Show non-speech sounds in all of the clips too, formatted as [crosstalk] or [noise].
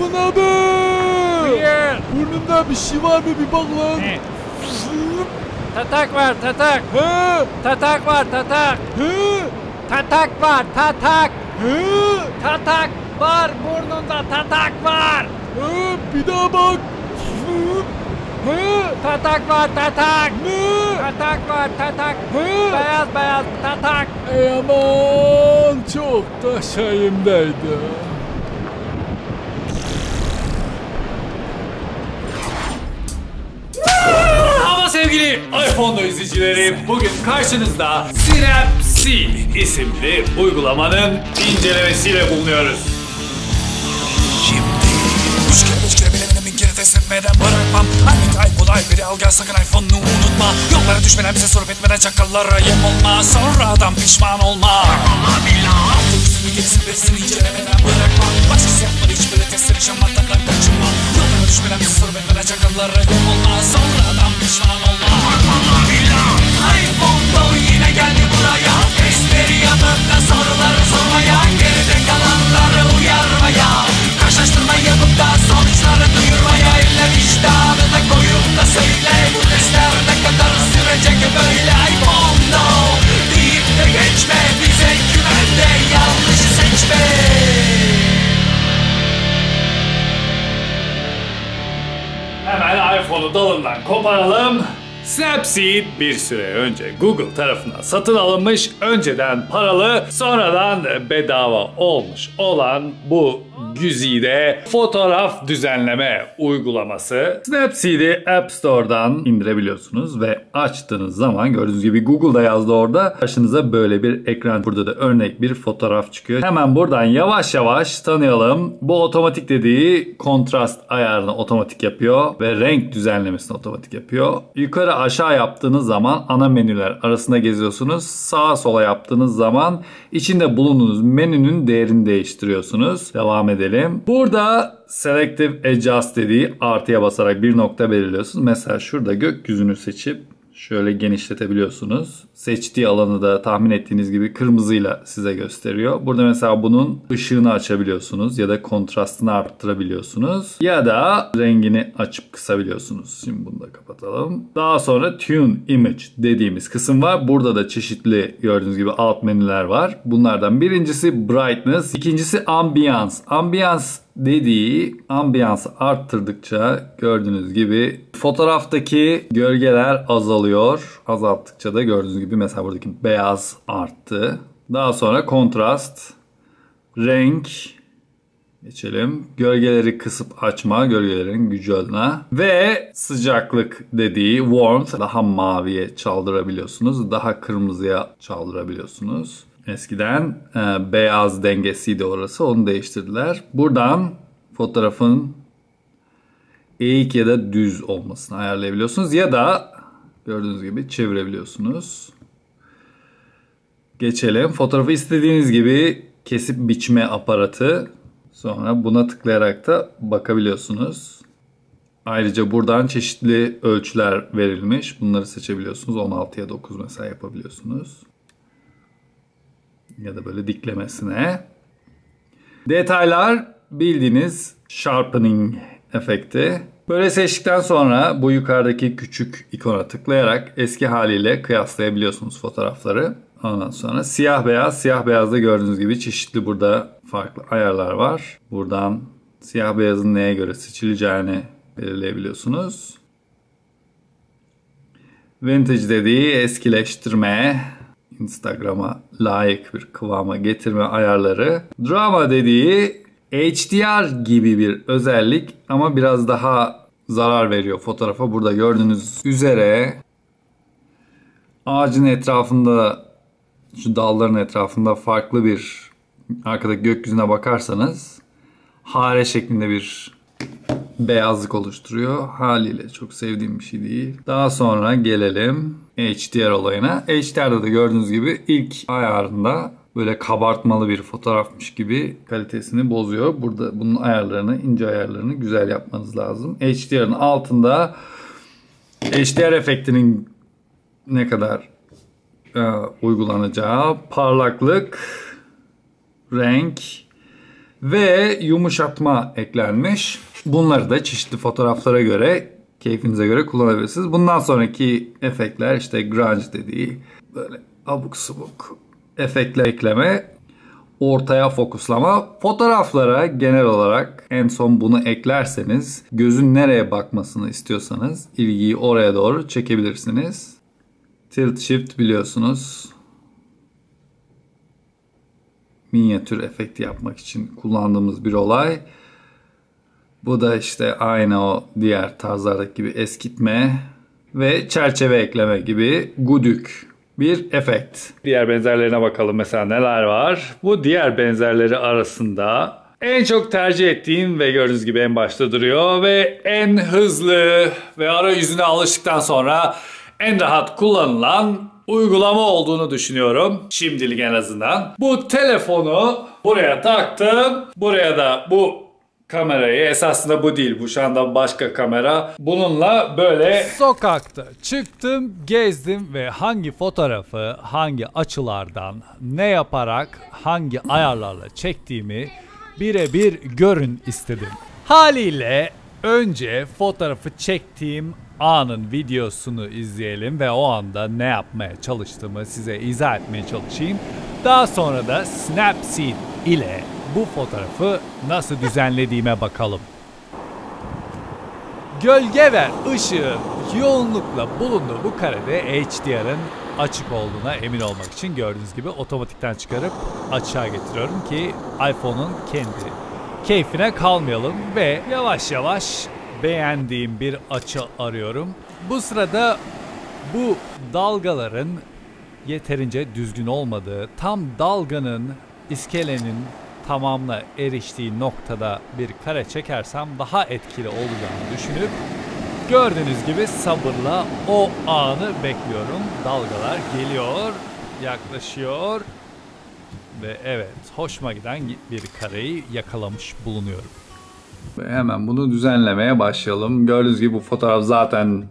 Amına be! Buyur. Burnunda bir şey var mı bir bak lan. Ne? Tatak var tatak. He! Tatak var tatak. He! Tatak var tatak. He! Tatak var burnunda tatak var. He! Bir daha bak. He! Tatak var tatak. Ne? Tatak var tatak. He! Beyaz beyaz tatak. Ey aman çok da şeyimdeydi. iPhone'da izleyicileri bugün karşınızda Snapseed isimli uygulamanın incelemesiyle bulunuyoruz. Şimdi Üç kere beş kere bilemeden bin kere test bırakmam Hangi type olay biri al gel sakın iPhone'unu unutma. Yollara düşmeden bize sorup etmeden çakallara yem olma. Sonradan pişman olma. Altın üstünü gerisini berisini incelemeden bırakma. Başkası yapmadı hiç böyle testleri şamatlardan kaçınma. Yollara düşmeden bize sorup etmeden çakallara yem olma. Sonradan pişman olma dalından koparalım. Snapseed bir süre önce Google tarafından satın alınmış, önceden paralı, sonradan bedava olmuş olan bu güzide fotoğraf düzenleme uygulaması. Snapseed'i App Store'dan indirebiliyorsunuz ve açtığınız zaman gördüğünüz gibi Google'da yazdı orada. Karşınıza böyle bir ekran. Burada da örnek bir fotoğraf çıkıyor. Hemen buradan yavaş yavaş tanıyalım. Bu otomatik dediği kontrast ayarını otomatik yapıyor ve renk düzenlemesini otomatik yapıyor. Yukarı aşağı yaptığınız zaman ana menüler arasında geziyorsunuz. Sağa sola yaptığınız zaman içinde bulunduğunuz menünün değerini değiştiriyorsunuz. Devam edelim. Burada Selective Adjust dediği artıya basarak bir nokta belirliyorsunuz. Mesela şurada gökyüzünü seçip şöyle genişletebiliyorsunuz. Seçtiği alanı da tahmin ettiğiniz gibi kırmızıyla size gösteriyor. Burada mesela bunun ışığını açabiliyorsunuz ya da kontrastını arttırabiliyorsunuz. Ya da rengini açıp kısabiliyorsunuz. Şimdi bunu da kapatalım. Daha sonra Tune Image dediğimiz kısım var. Burada da çeşitli gördüğünüz gibi alt menüler var. Bunlardan birincisi Brightness, ikincisi Ambiance. Ambiance dediği ambiyansı arttırdıkça gördüğünüz gibi fotoğraftaki gölgeler azalıyor. Azalttıkça da gördüğünüz gibi mesela buradaki beyaz arttı. Daha sonra kontrast, renk geçelim. Gölgeleri kısıp açma, gölgelerin gücü adına. Ve sıcaklık dediği warmth daha maviye çaldırabiliyorsunuz. Daha kırmızıya çaldırabiliyorsunuz. Eskiden e, beyaz dengesiydi orası. Onu değiştirdiler. Buradan fotoğrafın eğik ya da düz olmasını ayarlayabiliyorsunuz. Ya da gördüğünüz gibi çevirebiliyorsunuz. Geçelim. Fotoğrafı istediğiniz gibi kesip biçme aparatı. Sonra buna tıklayarak da bakabiliyorsunuz. Ayrıca buradan çeşitli ölçüler verilmiş. Bunları seçebiliyorsunuz. 16'ya 9 mesela yapabiliyorsunuz ya da böyle diklemesine. Detaylar bildiğiniz sharpening efekti. Böyle seçtikten sonra bu yukarıdaki küçük ikona tıklayarak eski haliyle kıyaslayabiliyorsunuz fotoğrafları. Ondan sonra siyah beyaz, siyah beyazda gördüğünüz gibi çeşitli burada farklı ayarlar var. Buradan siyah beyazın neye göre seçileceğini belirleyebiliyorsunuz. Vintage dediği eskileştirme, Instagram'a layık bir kıvama getirme ayarları. Drama dediği HDR gibi bir özellik ama biraz daha zarar veriyor fotoğrafa. Burada gördüğünüz üzere ağacın etrafında şu dalların etrafında farklı bir arkadaki gökyüzüne bakarsanız hare şeklinde bir beyazlık oluşturuyor. Haliyle çok sevdiğim bir şey değil. Daha sonra gelelim HDR olayına. HDR'da da gördüğünüz gibi ilk ayarında böyle kabartmalı bir fotoğrafmış gibi kalitesini bozuyor. Burada bunun ayarlarını, ince ayarlarını güzel yapmanız lazım. HDR'ın altında HDR efektinin ne kadar e, uygulanacağı, parlaklık, renk, ve yumuşatma eklenmiş. Bunları da çeşitli fotoğraflara göre keyfinize göre kullanabilirsiniz. Bundan sonraki efektler işte grunge dediği böyle abuk subuk efektler ekleme, ortaya fokuslama. Fotoğraflara genel olarak en son bunu eklerseniz gözün nereye bakmasını istiyorsanız ilgiyi oraya doğru çekebilirsiniz. Tilt shift biliyorsunuz minyatür efekti yapmak için kullandığımız bir olay. Bu da işte aynı o diğer tarzlardaki gibi eskitme ve çerçeve ekleme gibi gudük bir efekt. Diğer benzerlerine bakalım mesela neler var. Bu diğer benzerleri arasında en çok tercih ettiğim ve gördüğünüz gibi en başta duruyor ve en hızlı ve arayüzüne alıştıktan sonra en rahat kullanılan uygulama olduğunu düşünüyorum. Şimdilik en azından. Bu telefonu buraya taktım. Buraya da bu kamerayı esasında bu değil. Bu şu anda başka kamera. Bununla böyle Sokakta çıktım, gezdim ve hangi fotoğrafı hangi açılardan ne yaparak hangi ayarlarla çektiğimi birebir görün istedim. Haliyle önce fotoğrafı çektiğim anın videosunu izleyelim ve o anda ne yapmaya çalıştığımı size izah etmeye çalışayım. Daha sonra da Snapseed ile bu fotoğrafı nasıl düzenlediğime bakalım. Gölge ve ışığın yoğunlukla bulunduğu bu karede HDR'ın açık olduğuna emin olmak için gördüğünüz gibi otomatikten çıkarıp açığa getiriyorum ki iPhone'un kendi keyfine kalmayalım ve yavaş yavaş beğendiğim bir açı arıyorum. Bu sırada bu dalgaların yeterince düzgün olmadığı, tam dalganın iskelenin tamamla eriştiği noktada bir kare çekersem daha etkili olacağını düşünüp gördüğünüz gibi sabırla o anı bekliyorum. Dalgalar geliyor, yaklaşıyor ve evet hoşuma giden bir kareyi yakalamış bulunuyorum. Hemen bunu düzenlemeye başlayalım. Gördüğünüz gibi bu fotoğraf zaten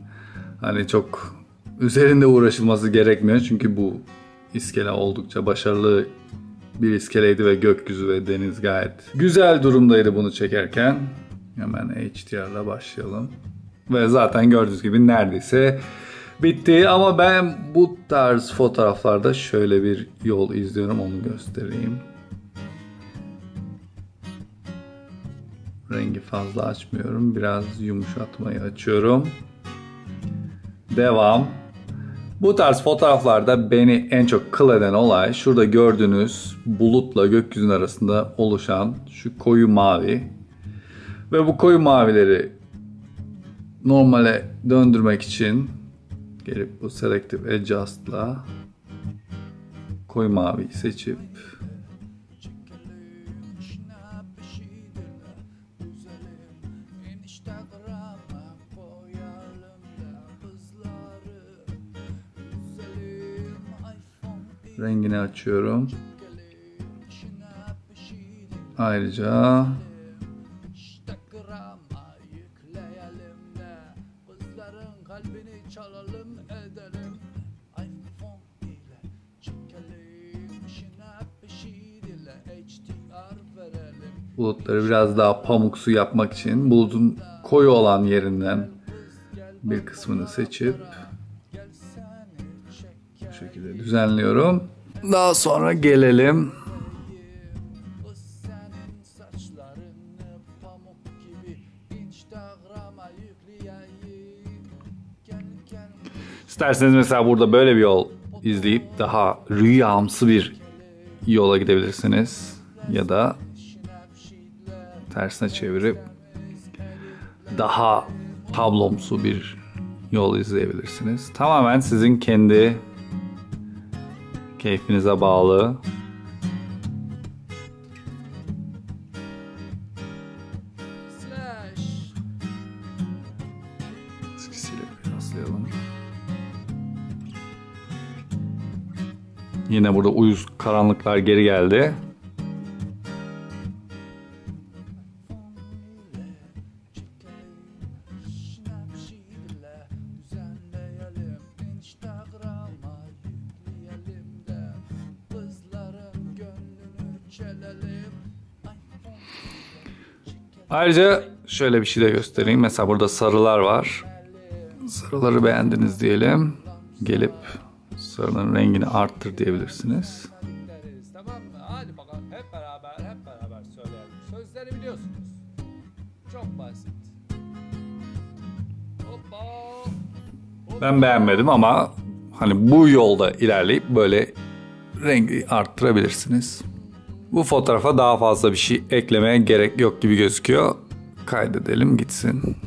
hani çok üzerinde uğraşılması gerekmiyor. Çünkü bu iskele oldukça başarılı bir iskeleydi ve gökyüzü ve deniz gayet güzel durumdaydı bunu çekerken. Hemen HDR'la başlayalım. Ve zaten gördüğünüz gibi neredeyse bitti ama ben bu tarz fotoğraflarda şöyle bir yol izliyorum onu göstereyim. Rengi fazla açmıyorum. Biraz yumuşatmayı açıyorum. Devam. Bu tarz fotoğraflarda beni en çok kıl eden olay şurada gördüğünüz bulutla gökyüzünün arasında oluşan şu koyu mavi. Ve bu koyu mavileri normale döndürmek için gelip bu Selective Adjust'la koyu maviyi seçip Rengini açıyorum. Ayrıca bulutları biraz daha pamuksu yapmak için bulutun koyu olan yerinden bir kısmını seçip bu şekilde düzenliyorum. Daha sonra gelelim İsterseniz mesela burada böyle bir yol izleyip daha rüyamsı bir yola gidebilirsiniz. Ya da tersine çevirip daha tablomsu bir yol izleyebilirsiniz. Tamamen sizin kendi keyfinize bağlı. Yine burada uyuz karanlıklar geri geldi. Ayrıca şöyle bir şey de göstereyim. Mesela burada sarılar var. Sarıları beğendiniz diyelim. Gelip sarının rengini arttır diyebilirsiniz. Tamam mı? Hadi bakalım hep beraber hep beraber söyleyelim. Sözleri biliyorsunuz. Çok basit. Hoppa. Ben beğenmedim ama hani bu yolda ilerleyip böyle rengi arttırabilirsiniz. Bu fotoğrafa daha fazla bir şey eklemeye gerek yok gibi gözüküyor. Kaydedelim gitsin.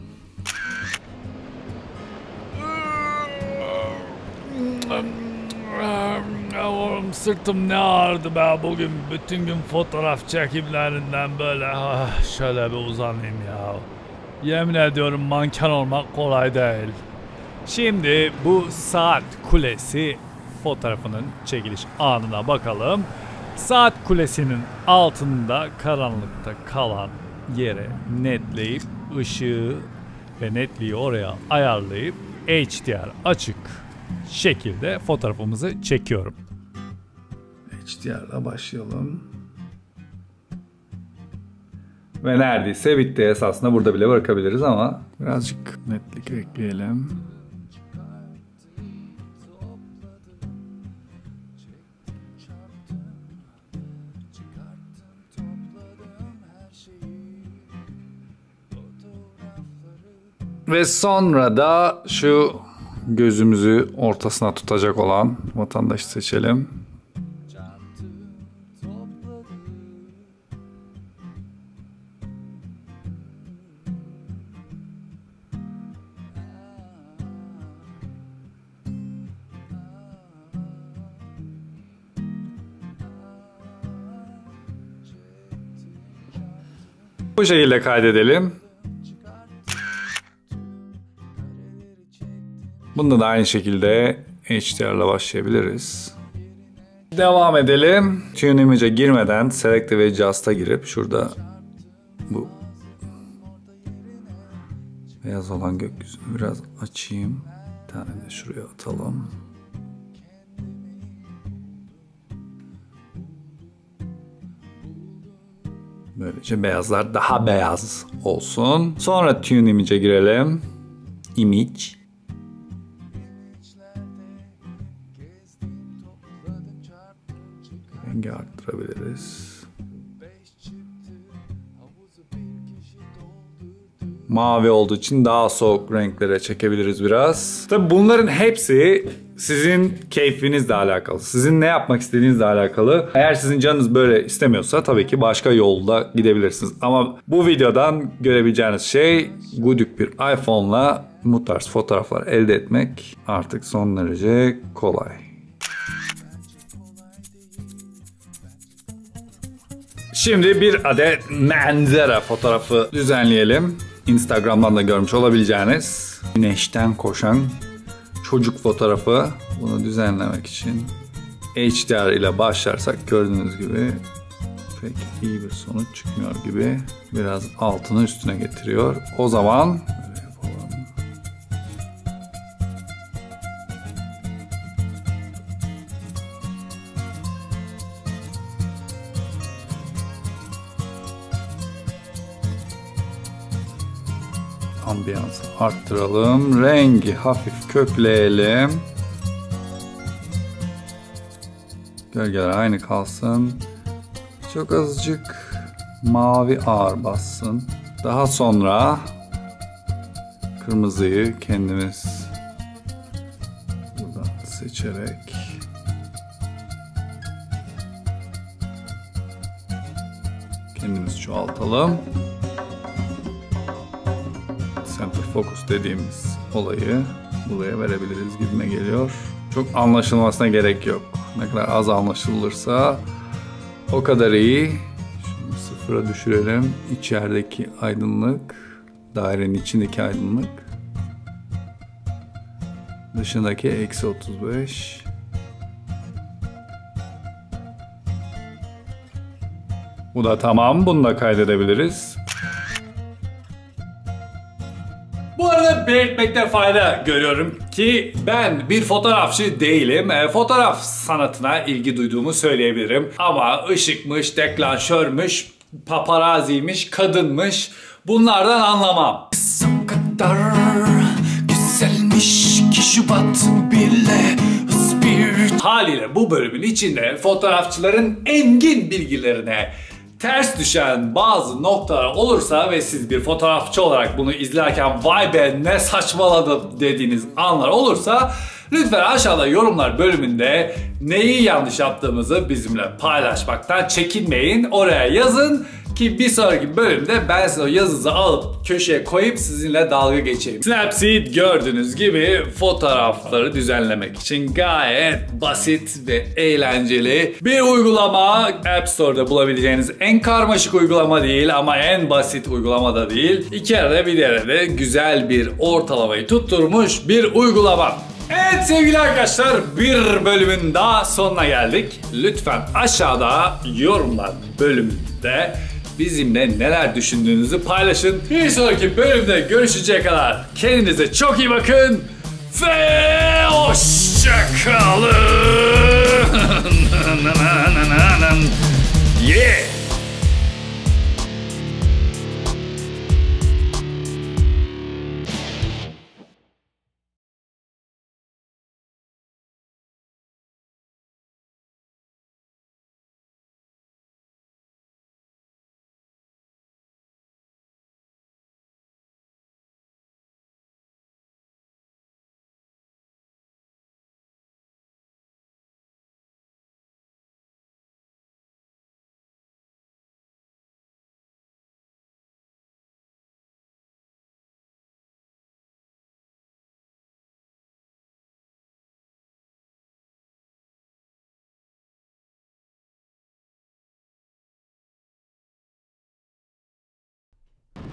Oğlum sırtım ne ağrıdı be bugün. Bütün gün fotoğraf çekimlerinden böyle ah, şöyle bir uzanayım ya. Yemin ediyorum manken olmak kolay değil. Şimdi bu saat kulesi fotoğrafının çekiliş anına bakalım. Saat kulesinin altında karanlıkta kalan yere netleyip ışığı ve netliği oraya ayarlayıp HDR açık şekilde fotoğrafımızı çekiyorum. HDR'la başlayalım. Ve neredeyse bitti esasında burada bile bırakabiliriz ama birazcık netlik ekleyelim. Ve sonra da şu gözümüzü ortasına tutacak olan vatandaşı seçelim. Bu şekilde kaydedelim. Bunda da aynı şekilde HDR ile başlayabiliriz. Devam edelim. Tune Image'e girmeden Selective ve Just'a girip şurada bu beyaz olan gökyüzünü biraz açayım. Bir tane de şuraya atalım. Böylece beyazlar daha beyaz olsun. Sonra Tune Image'e girelim. Image. Rengi arttırabiliriz. Mavi olduğu için daha soğuk renklere çekebiliriz biraz. Tabi bunların hepsi sizin keyfinizle alakalı. Sizin ne yapmak istediğinizle alakalı. Eğer sizin canınız böyle istemiyorsa tabii ki başka yolda gidebilirsiniz. Ama bu videodan görebileceğiniz şey Gudük bir iPhone'la bu tarz fotoğraflar elde etmek artık son derece kolay. Şimdi bir adet manzara fotoğrafı düzenleyelim. Instagram'dan da görmüş olabileceğiniz güneşten koşan çocuk fotoğrafı. Bunu düzenlemek için HDR ile başlarsak gördüğünüz gibi pek iyi bir sonuç çıkmıyor gibi. Biraz altını üstüne getiriyor. O zaman Ambiyansı arttıralım. Rengi hafif kökleyelim. Gölgeler aynı kalsın. Çok azıcık mavi ağır bassın. Daha sonra kırmızıyı kendimiz buradan seçerek kendimiz çoğaltalım. Focus dediğimiz olayı buraya verebiliriz gibime geliyor. Çok anlaşılmasına gerek yok. Ne kadar az anlaşılırsa o kadar iyi. Şimdi sıfıra düşürelim. İçerideki aydınlık, dairenin içindeki aydınlık. Dışındaki eksi 35. Bu da tamam. Bunu da kaydedebiliriz. Belirtmekte fayda görüyorum ki ben bir fotoğrafçı değilim. E, fotoğraf sanatına ilgi duyduğumu söyleyebilirim. Ama ışıkmış, deklanşörmüş, paparaziymiş, kadınmış bunlardan anlamam. Kızım kadar güzelmiş ki Şubat bile bir Haliyle bu bölümün içinde fotoğrafçıların engin bilgilerine ters düşen bazı noktalar olursa ve siz bir fotoğrafçı olarak bunu izlerken vay be ne saçmaladım dediğiniz anlar olursa lütfen aşağıda yorumlar bölümünde neyi yanlış yaptığımızı bizimle paylaşmaktan çekinmeyin. Oraya yazın ki bir sonraki bölümde ben size o yazınızı alıp köşeye koyup sizinle dalga geçeyim. Snapseed gördüğünüz gibi fotoğrafları düzenlemek için gayet basit ve eğlenceli bir uygulama. App Store'da bulabileceğiniz en karmaşık uygulama değil ama en basit uygulama da değil. İki arada bir derede güzel bir ortalamayı tutturmuş bir uygulama. Evet sevgili arkadaşlar bir bölümün daha sonuna geldik. Lütfen aşağıda yorumlar bölümünde bizimle neler düşündüğünüzü paylaşın. Bir sonraki bölümde görüşecek kadar kendinize çok iyi bakın ve hoşçakalın. [laughs] yeah.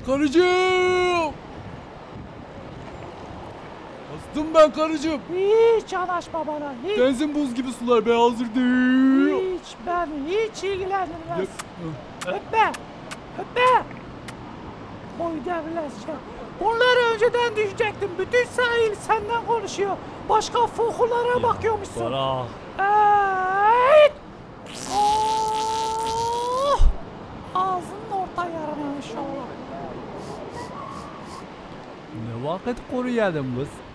Karıcığım! Bastım ben karıcığım. Hiç yanaşma bana. Hiç, Benzin buz gibi sular be hazır değil. hiç ben hiç ilgilenmez. Yok. Öpme. Öpme. Boy devleşe. Bunları önceden düşecektim. Bütün sahil senden konuşuyor. Başka fokulara bakıyormuşsun. Bana Evet. Yarına inşallah.